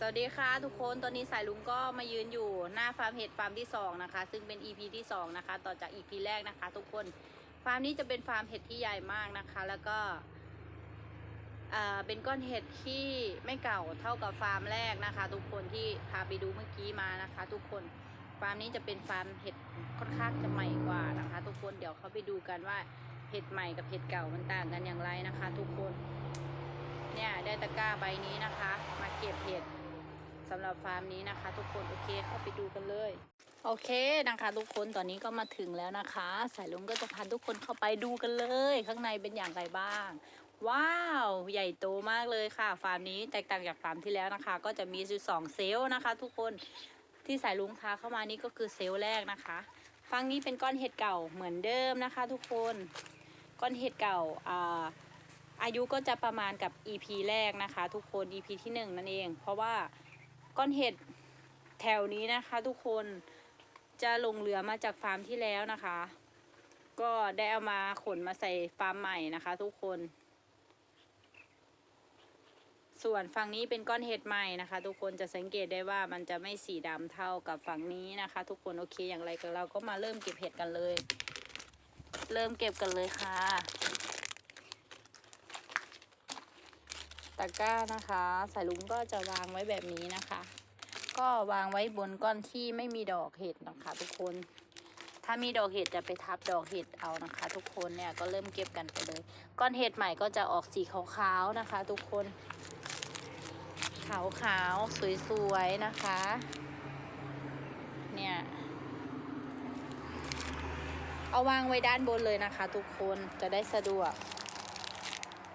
สวัสดีค่ะทุกคน ตอนนี้สายลุงก็มายืนอยู่หน้าฟาร์มเห็ดฟาร์มที่สองนะคะ ซึ่งเป็น EP ที่สองนะคะ ต่อจาก EP แรกนะคะ ทุกคน ฟาร์มนี้จะเป็นฟาร์มเห็ดที่ใหญ่มากนะคะ แล้วก็อ่าเป็นก้อนเห็ดที่ไม่เก่าเท่ากับฟาร์มแรกนะคะ ทุกคนที่พาไปดูเมื่อกี้มานะคะ ทุกคน ฟาร์มนี้จะเป็นฟาร์มเห็ดค่อนข้างจะใหม่กว่านะคะ ทุกคน เดี๋ยวเขาไปดูกันว่าเห็ดใหม่กับเห็ดเก่ามันต่างกันอย่างไรนะคะ ทุกคน เนี่ยได้ตะกร้าใบนี้นะคะ มาเก็บเห็ด สำหรับฟาร์มนี้นะคะ ทุกคนโอเคเข้าไปดูกันเลย โอเคนะคะ ทุกคนตอนนี้ก็มาถึงแล้วนะคะ สายลุงก็จะพาทุกคนเข้าไปดูกันเลย ข้างในเป็นอย่างไรบ้าง ว้าว ใหญ่โตมากเลยค่ะ ฟาร์มนี้แตกต่างจากฟาร์มที่แล้วนะคะ ก็จะมีอยู่สองเซลล์นะคะ ทุกคนที่สายลุงพาเข้ามานี่ก็คือเซลล์แรกนะคะฝั่งนี้เป็นก้อนเห็ดเก่าเหมือนเดิมนะคะ ทุกคนก้อนเห็ดเก่าอ่าอายุก็จะประมาณกับ EP แรกนะคะ ทุกคน EP ที่หนึ่งนั่นเอง เพราะว่า ก้อนเห็ดแถวนี้นะคะ ทุกคนจะลงเรือมาจากฟาร์มที่แล้วนะคะ ก็ได้เอามาขนมาใส่ฟาร์มใหม่นะคะ ทุกคน ส่วนฝั่งนี้เป็นก้อนเห็ดใหม่นะคะ ทุกคนจะสังเกตได้ว่ามันจะไม่สีดำเท่ากับฝั่งนี้นะคะ ทุกคนโอเคอย่างไรก็เราก็มาเริ่มเก็บเห็ดกันเลย เริ่มเก็บกันเลยค่ะ ตะกร้านะคะ สายลุงก็จะวางไว้แบบนี้นะคะ ก็วางไว้บนก้อนที่ไม่มีดอกเห็ดนะคะ ทุกคน ถ้ามีดอกเห็ดจะไปทับดอกเห็ดเอานะคะ ทุกคนเนี่ยก็เริ่มเก็บกันไปเลย ก้อนเห็ดใหม่ก็จะออกสีขาวๆนะคะ ทุกคน ขาวๆสวยๆนะคะ เนี่ยเอาวางไว้ด้านบนเลยนะคะ ทุกคนจะได้สะดวก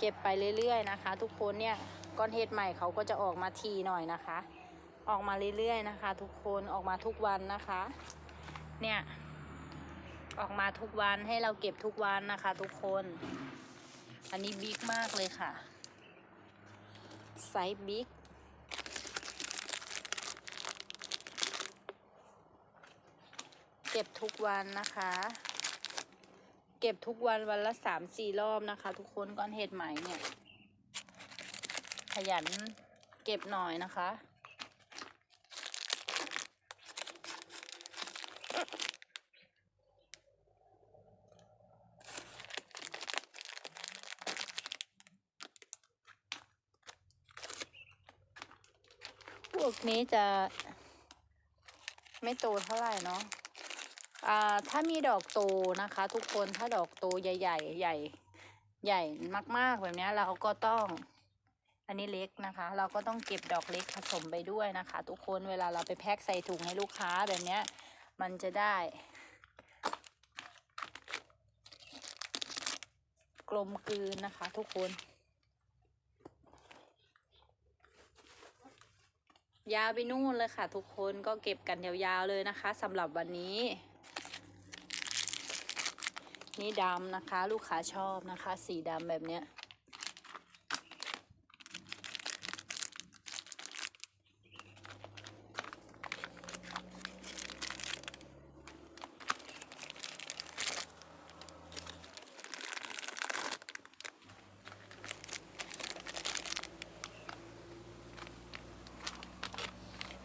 ก็บไปเรื่อยๆนะคะ ทุกคนเนี่ยก้อนเห็ดใหม่เขาก็จะออกมาทีหน่อยนะคะ ออกมาเรื่อยๆนะคะ ทุกคนออกมาทุกวันนะคะ เนี่ยออกมาทุกวันให้เราเก็บทุกวันนะคะ ทุกคน อันนี้บิ๊กมากเลยค่ะไซส์บิ๊กเก็บทุกวันนะคะ เก็บทุกวันวันละสามสี่รอบนะคะ ทุกคนก้อนเห็ดใหม่เนี่ย ขยันเก็บหน่อยนะคะ พวกนี้จะไม่โตเท่าไหร่เนาะอ่า ถ้ามีดอกโตนะคะ ทุกคนถ้าดอกโตใหญ่ๆใหญ่ใหญ่มาก ๆ แบบนี้เราก็ต้องอันนี้เล็กนะคะ เราก็ต้องเก็บดอกเล็กผสมไปด้วยนะคะ ทุกคนเวลาเราไปแพ็คใส่ถุงให้ลูกค้าแบบนี้มันจะได้กลมกลืนนะคะ ทุกคน ยาวไปนู่นเลยค่ะ ทุกคนก็เก็บกันยาวๆเลยนะคะสำหรับวันนี้ นี่ดำนะคะ ลูกค้าชอบนะคะ สีดำแบบเนี้ย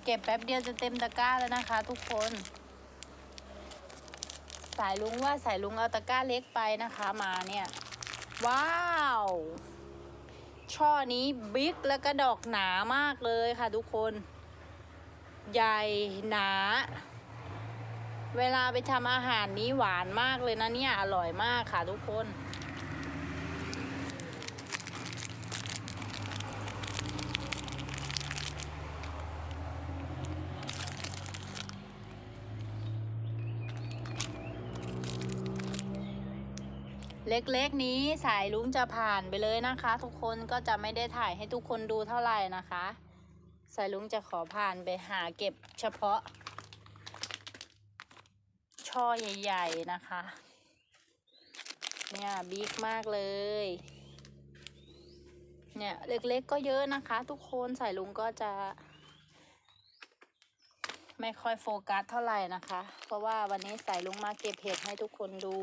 เก็บแป๊บเดียวจะเต็มตะกร้าแล้วนะคะทุกคน สายลุงว่าสายลุงเอาตะกร้าเล็กไปนะคะมาเนี่ย ว้าว ช่อนี้บิ๊กแล้วก็ดอกหนามากเลยค่ะทุกคน ใหญ่หนา เวลาไปทำอาหารนี้หวานมากเลยนะเนี่ย อร่อยมากค่ะทุกคน เล็กๆนี้สายลุงจะผ่านไปเลยนะคะ ทุกคนก็จะไม่ได้ถ่ายให้ทุกคนดูเท่าไหร่นะคะ สายลุงจะขอผ่านไปหาเก็บเฉพาะ ช่อใหญ่ ๆนะคะ เนี่ยบิ๊กมากเลย เนี่ยเล็กๆก็เยอะนะคะ ทุกคนสายลุงก็จะ ไม่ค่อยโฟกัสเท่าไหร่นะคะ เพราะว่าวันนี้สายลุงมาเก็บเห็ดให้ทุกคนดู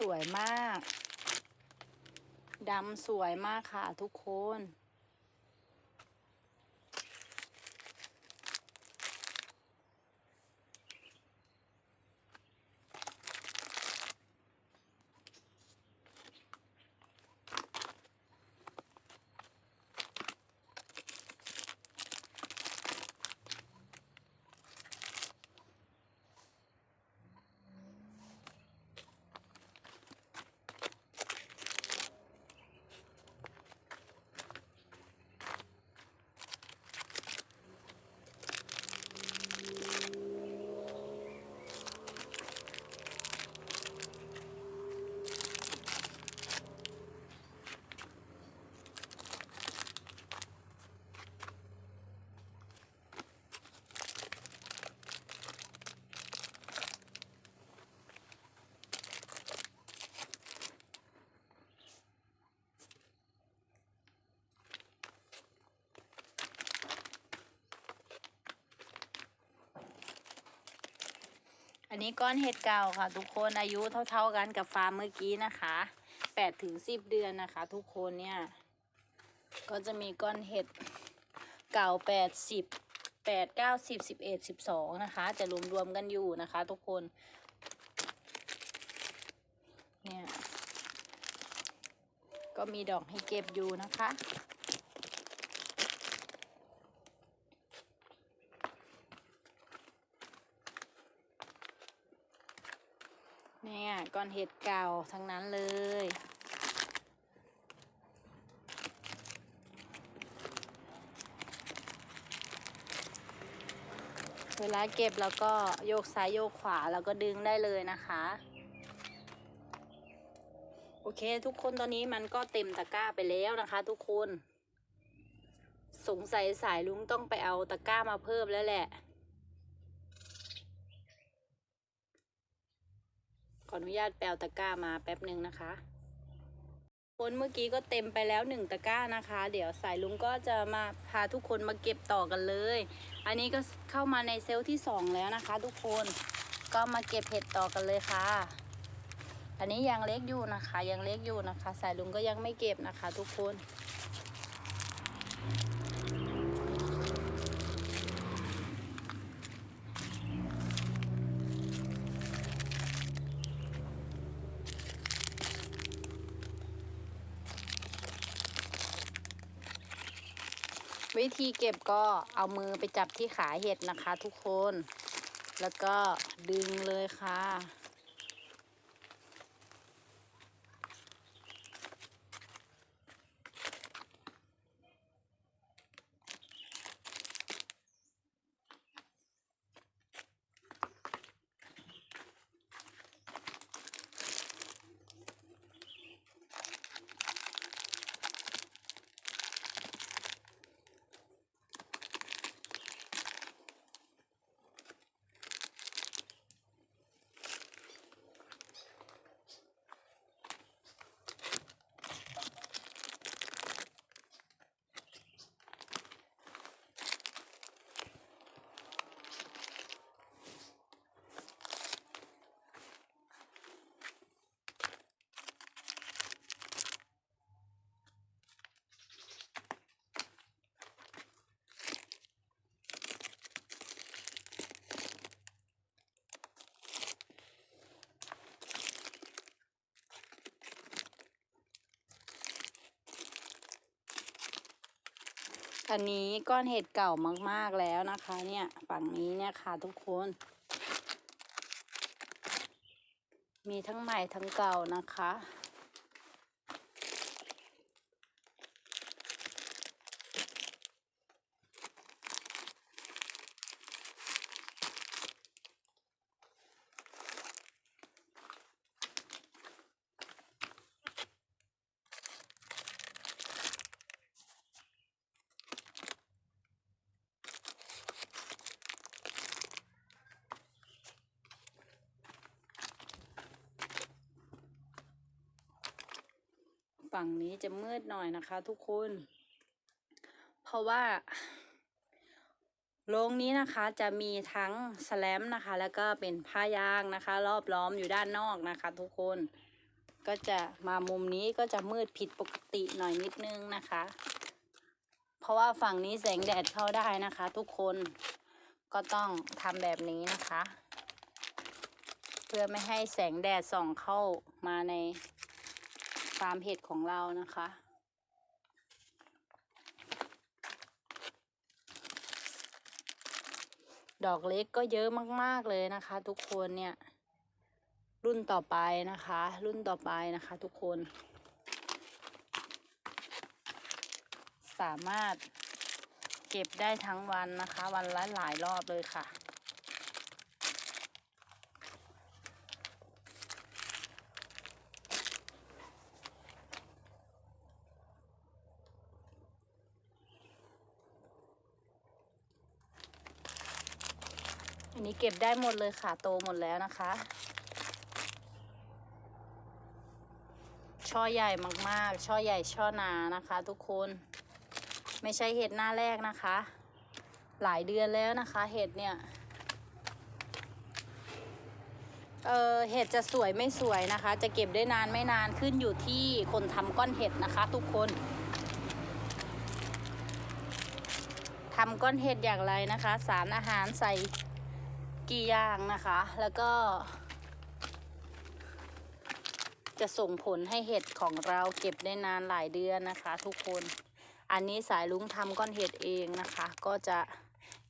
สวยมากดำสวยมากค่ะทุกคน นี้ก้อนเห็ดเก่าค่ะ ทุกคนอายุเท่า ๆกันกับฟาร์มเมื่อกี้นะคะแปดถึงสิบเดือนนะคะ ทุกคนเนี่ย ก็จะมีก้อนเห็ดเก่าแปดสิบแปดเก้าสิบสิบเอ็ดสิบสองนะคะ จะรวมๆกันอยู่นะคะ ทุกคน เนี่ย ก็มีดอกให้เก็บอยู่นะคะ เนี่ยก้อนเห็ดเก่าทั้งนั้นเลย เวลาเก็บแล้วก็โยกซ้ายโยกขวาแล้วก็ดึงได้เลยนะคะ โอเคทุกคนตอนนี้มันก็เต็มตะกร้าไปแล้วนะคะ ทุกคน สงสัยสายลุงต้องไปเอาตะกร้ามาเพิ่มแล้วแหละ ขออนุญาตแปลตะกร้ามาแป๊บหนึ่งนะคะคนเมื่อกี้ก็เต็มไปแล้วหนึ่งตะกร้านะคะ เดี๋ยวสายลุงก็จะมาพาทุกคนมาเก็บต่อกันเลย อันนี้ก็เข้ามาในเซลล์ที่สองแล้วนะคะ ทุกคนก็มาเก็บเห็ดต่อกันเลยค่ะ อันนี้ยังเล็กอยู่นะคะ ยังเล็กอยู่นะคะ สายลุงก็ยังไม่เก็บนะคะ ทุกคน วิธีเก็บก็เอามือไปจับที่ขาเห็ดนะคะ ทุกคน แล้วก็ดึงเลยค่ะ อันนี้ก้อนเห็ดเก่ามากๆแล้วนะคะ เนี่ยฝั่งนี้เนี่ยค่ะทุกคน มีทั้งใหม่ทั้งเก่านะคะ ฝั่งนี้จะมืดหน่อยนะคะ ทุกคน เพราะว่าโรงนี้นะคะจะมีทั้งสแลมนะคะ แล้วก็เป็นผ้ายางนะคะ รอบล้อมอยู่ด้านนอกนะคะ ทุกคนก็จะมามุมนี้ก็จะมืดผิดปกติหน่อยนิดนึงนะคะ เพราะว่าฝั่งนี้แสงแดดเข้าได้นะคะ ทุกคนก็ต้องทำแบบนี้นะคะ เพื่อไม่ให้แสงแดดส่องเข้ามาใน ฟาร์มเห็ดของเรานะคะ ดอกเล็กก็เยอะมาก ๆ เลยนะคะ ทุกคนเนี่ย รุ่นต่อไปนะคะ รุ่นต่อไปนะคะ ทุกคน สามารถเก็บได้ทั้งวันนะคะ วันละหลายรอบเลยค่ะ อันนี้เก็บได้หมดเลยค่ะโตหมดแล้วนะคะ ช่อใหญ่มากๆ ช่อใหญ่ช่อหนานะคะ ทุกคนไม่ใช่เห็ดหน้าแรกนะคะ หลายเดือนแล้วนะคะ เห็ดเนี่ยเออเห็ดจะสวยไม่สวยนะคะ จะเก็บได้นานไม่นานขึ้นอยู่ที่คนทำก้อนเห็ดนะคะ ทุกคนทำก้อนเห็ดอย่างไรนะคะ สารอาหารใส่ กี่ย่างนะคะ แล้วก็ จะส่งผลให้เห็ดของเราเก็บได้นานหลายเดือนนะคะ ทุกคน อันนี้สายลุงทำก้อนเห็ดเองนะคะ ก็จะ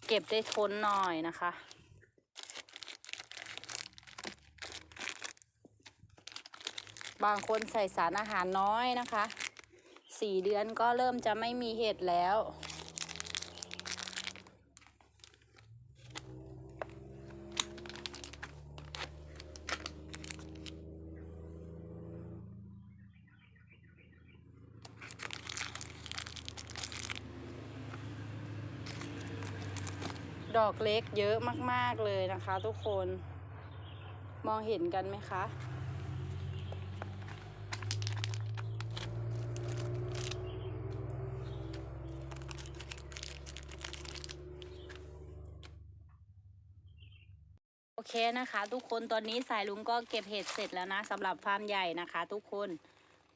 เก็บได้ทนหน่อยนะคะบางคนใส่สารอาหารน้อยนะคะ สี่เดือนก็เริ่มจะไม่มีเห็ดแล้ว ดอกเล็กเยอะมาก ๆ เลยนะคะ ทุกคน มองเห็นกันไหมคะ โอเคนะคะ ทุกคนตอนนี้สายลุงก็เก็บเห็ดเสร็จแล้วนะสำหรับฟาร์มใหญ่นะคะ ทุกคน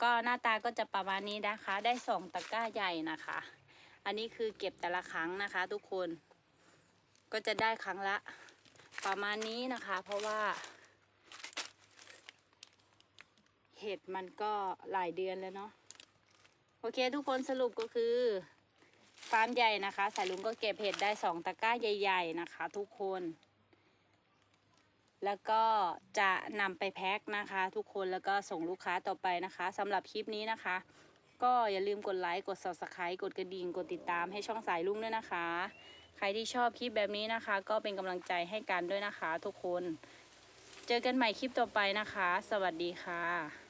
ก็หน้าตาก็จะประมาณนี้นะคะ ได้สองตะกร้าใหญ่นะคะ อันนี้คือเก็บแต่ละครั้งนะคะ ทุกคน ก็จะได้ครั้งละ ประมาณนี้นะคะ เพราะว่า เห็ดมันก็หลายเดือนแล้วเนาะโอเค ทุกคนสรุปก็คือฟาร์มใหญ่นะคะ สายลุงก็เก็บเห็ดได้สองตะกร้าใหญ่ ๆนะคะ ทุกคน แล้วก็จะนำไปแพ็คนะคะ ทุกคนแล้วก็ส่งลูกค้าต่อไปนะคะสำหรับคลิปนี้นะคะ ก็อย่าลืมกดไลค์กด subscribe กดกระดิ่งกดติดตามให้ช่องสายลุงด้วยนะคะ ใครที่ชอบคลิปแบบนี้นะคะ ก็เป็นกำลังใจให้กันด้วยนะคะ ทุกคน เจอกันใหม่คลิปต่อไปนะคะ สวัสดีค่ะ